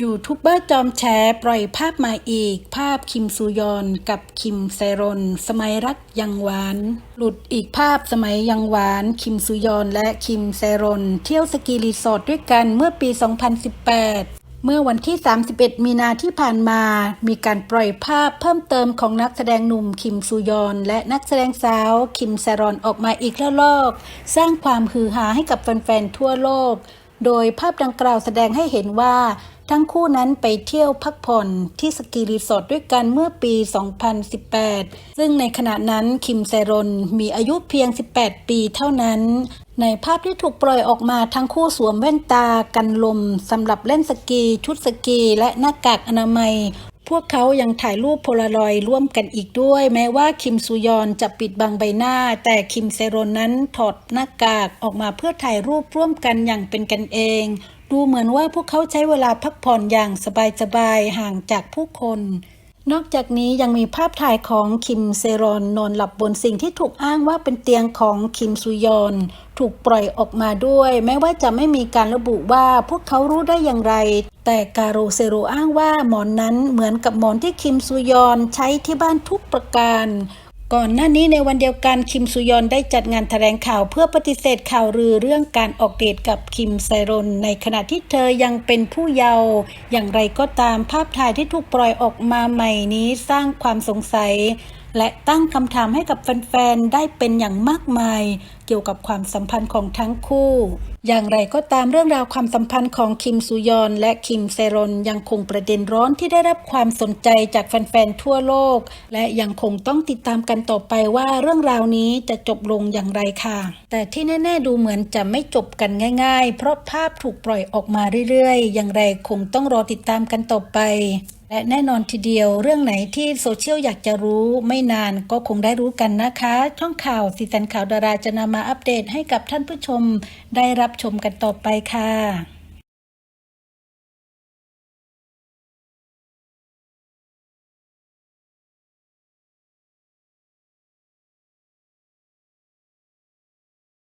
ยูทูบเบอร์จอมแชร์ปล่อยภาพมาอีก ภาพคิมซูยอนกับคิมเซรนสมัยรักยังหวาน หลุดอีกภาพสมัยยังหวาน คิมซูยอนและคิมเซรนเที่ยวสกีรีสอร์ทด้วยกันเมื่อปี 2018เมื่อวันที่ 31 มีนาที่ผ่านมา มีการปล่อยภาพเพิ่มเติมของนักแสดงหนุ่มคิมซูยอน และนักแสดงสาวคิมเซรอนออกมาอีกแล้วลอก สร้างความฮือฮาให้กับแฟนๆทั่วโลก โดยภาพดังกล่าวแสดงให้เห็นว่าทั้งคู่นั้นไปเที่ยวพักผ่อนที่สกีรีสอร์ทด้วยกันเมื่อปี 2018 ซึ่งในขณะนั้นคิมเซรอนมีอายุเพียง 18 ปีเท่านั้น ในภาพที่ถูกปล่อยออกมาทั้งคู่สวมแว่นตากันลมสำหรับเล่นสกี ชุดสกีและหน้ากากอนามัย วกเขายังถ่ายรูปโพลารอยด์ร่วมกันอีกด้วย แม้ว่าคิมซูยอนจะปิดบังใบหน้า แต่คิมเซรอนนั้นถอดหน้ากากออกมาเพื่อถ่ายรูปร่วมกันอย่างเป็นกันเอง ดูเหมือนว่าพวกเขาใช้เวลาพักผ่อนอย่างสบายๆห่างจากผู้คน นอกจากนี้ยังมีภาพถ่ายของคิมเซรอนนอนหลับบนสิ่งที่ถูกอ้างว่าเป็นเตียงของคิมซูยอน ถูกปล่อยออกมาด้วย แม้ว่าจะไม่มีการระบุว่าพวกเขารู้ได้อย่างไร แต่การโรเซโรอ้างว่าหมอนนั้นเหมือนกับหมอนที่คิมซูยอนใช้ที่บ้านทุกประการ ก่อนหน้านี้ในวันเดียวกันคิมซูยอนได้จัดงานแถลงข่าวเพื่อปฏิเสธข่าวลือเรื่องการออกเดทกับคิมไซรอนในขณะที่เธอยังเป็นผู้เยาว์อย่างไรก็ตามภาพถ่ายที่ถูกปล่อยออกมาใหม่นี้สร้างความสงสัย และตั้งคำถามให้กับแฟนๆ ได้เป็นอย่างมากมาย เกี่ยวกับความสัมพันธ์ของทั้งคู่ อย่างไรก็ตามเรื่องราวความสัมพันธ์ของคิมซูยอน และคิมเซรอนยังคงประเด็นร้อนที่ได้รับความสนใจจากแฟนๆ ทั่วโลก และยังคงต้องติดตามกันต่อไปว่าเรื่องราวนี้จะจบลงอย่างไรค่ะ แต่ที่แน่ๆดูเหมือนจะไม่จบกันง่าย ๆ เพราะภาพถูกปล่อยออกมาเรื่อยๆ อย่างไรคงต้องรอติดตามกันต่อไป และแน่นอนทีเดียวเรื่องไหนที่โซเชียลอยากจะรู้ไม่นานก็คงได้รู้กันนะคะ ช่องข่าวสีสันข่าวดาราจะนำมาอัปเดตให้กับท่านผู้ชมได้รับชมกันต่อไปค่ะ